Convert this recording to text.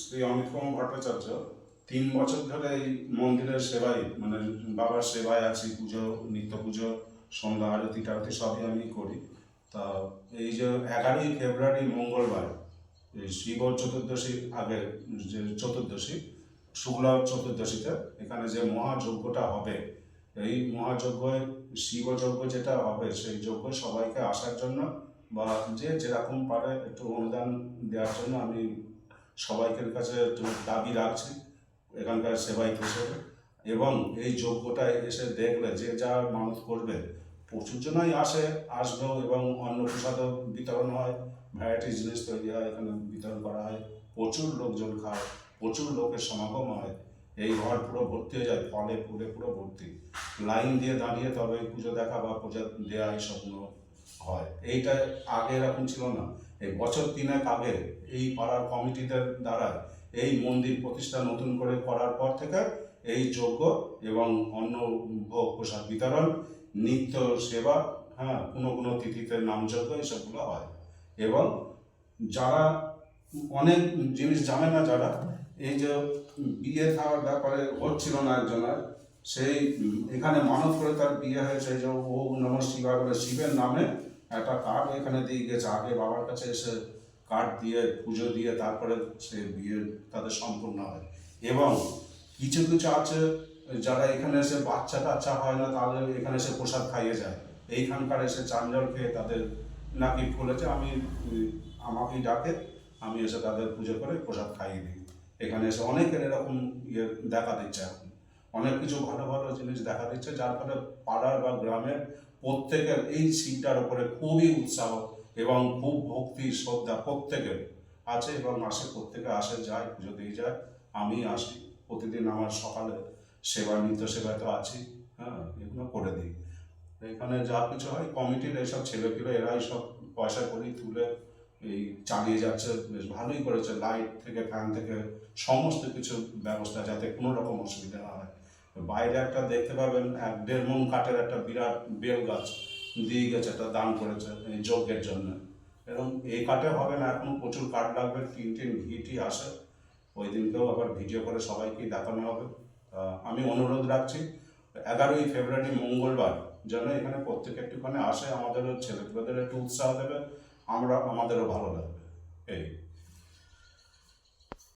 শ্রী অমিত কুমার ভট্টাচার্য, তিন বছর ধরে এই মন্দিরের সেবায় মানে বাবার সেবায় আছি, পুজো, নিত্য পুজো, সন্ধ্যা আরতি টারতি সবই আমি করি। তা এই যে এগারোই ফেব্রুয়ারি, মঙ্গলবার শিব চতুর্দশীর আগে যে চতুর্দশী, শুক্লা চতুর্দশীতে এখানে যে মহাযজ্ঞটা হবে, এই মহাযজ্ঞে শিবযজ্ঞ যেটা হবে, সেই যজ্ঞ সবাইকে আসার জন্য বা যে যেরকম পারে একটু অনুদান দেওয়ার জন্য আমি সবাইকের কাছে দাবি রাখছি, এখানকার সেবায়িত হিসেবে। এবং এই যজ্ঞটা এসে দেখলে যে যা মানত করবে, প্রচুর জনই আসে, আসবেও এবং অন্ন প্রসাদও বিতরণ হয় ভ্যারাইটি জিনিস তৈরি হয়, এখানে বিতরণ করা হয়, প্রচুর লোকজন খায়, প্রচুর লোকের সমাগম হয়। এই ঘর পুরো ভর্তি হয়ে যায়, ফলে ফুলে পুরো ভর্তি। লাইন দিয়ে দাঁড়িয়ে তবে পুজো দেখা বা পূজা দেওয়া এইসবগুলো হয়। এইটা আগে এরকম ছিল না। এই বছর তিনেক আগে এই পাড়ার কমিটিদের দ্বারা এই মন্দির প্রতিষ্ঠা নতুন করে করার পর থেকে এই যজ্ঞ এবং অন্ন ভোগ প্রসাদ বিতরণ, নিত্য সেবা হ্যাঁ কোনো কোনো তিথিতে নামযজ্ঞ এসবগুলো হয়। এবং যারা অনেক জিনিস জানে না যারা, এই যে বিয়ে থাকার ব্যাপারে হচ্ছিল না একজনের সেই এখানে মানত করে তার বিয়ে হয়েছে যে ও নম শিবায় বলে শিবের নামে একটা কার্ড এখানে দিয়ে গেছে। আগে বাবার কাছে এসে কার্ড দিয়ে, পুজো দিয়ে তারপরে সে বিয়ে তাদের সম্পূর্ণ হয়। এবং কিছু কিছু আছে, যারা এখানে এসে বাচ্চা টাচ্চা হয় না তাদের এখানে এসে প্রসাদ খাইয়ে যায়। এইখানকার এসে চাঞ্জল খেয়ে তাদের নাকি ফুলেছে আমি আমাকেই ডাকে, আমি এসে তাদের পুজো করে প্রসাদ খাইয়ে দিই। এখানে এসে অনেকের এরকম ইয়ে দেখা দিচ্ছে। এখন অনেক কিছু ভালো ভালো জিনিস দেখা দিচ্ছে যার ফলে পাড়ার বা গ্রামের প্রত্যেকের এই শিবটার উপরে খুবই উৎসাহ এবং খুব ভক্তি, শ্রদ্ধা প্রত্যেকের আছে এবং আসে, প্রত্যেকে আসে, যায়, পুজো দিয়ে যায়, আমি আসি। প্রতিদিন আমার সকালে সেবা, নিত্য সেবায় তো আছি হ্যাঁ এগুলো করে দিই। এখানে যা কিছু হয়, কমিটির এইসব ছেলেপিলে এরাই সব পয়সা করি তুলে এই চালিয়ে যাচ্ছে, বেশ ভালোই করেছে। লাইট থেকে, ফ্যান থেকে, সমস্ত কিছু ব্যবস্থা যাতে কোনো রকম অসুবিধা না হয়। বাইরে একটা দেখতে পাবেন, এক দেড় মন কাঠের একটা বিরাট বেল গাছ দিয়ে গেছে একটা দান করেছে এই যজ্ঞের জন্য। এবং এই কাঠে হবে না, এখন প্রচুর কাঠ লাগবে তিন তিন ভিটি আসে। ওই দিনকেও আবার ভিডিও করে সবাইকেই দেখানো হবে। আমি অনুরোধ রাখছি, এগারোই ফেব্রুয়ারি মঙ্গলবার যেন এখানে প্রত্যেকে একটুখানি আসে, আমাদেরও ছেলেপুলেদের একটু উৎসাহ দেবে, আমরা, আমাদেরও ভালো লাগবে। এই।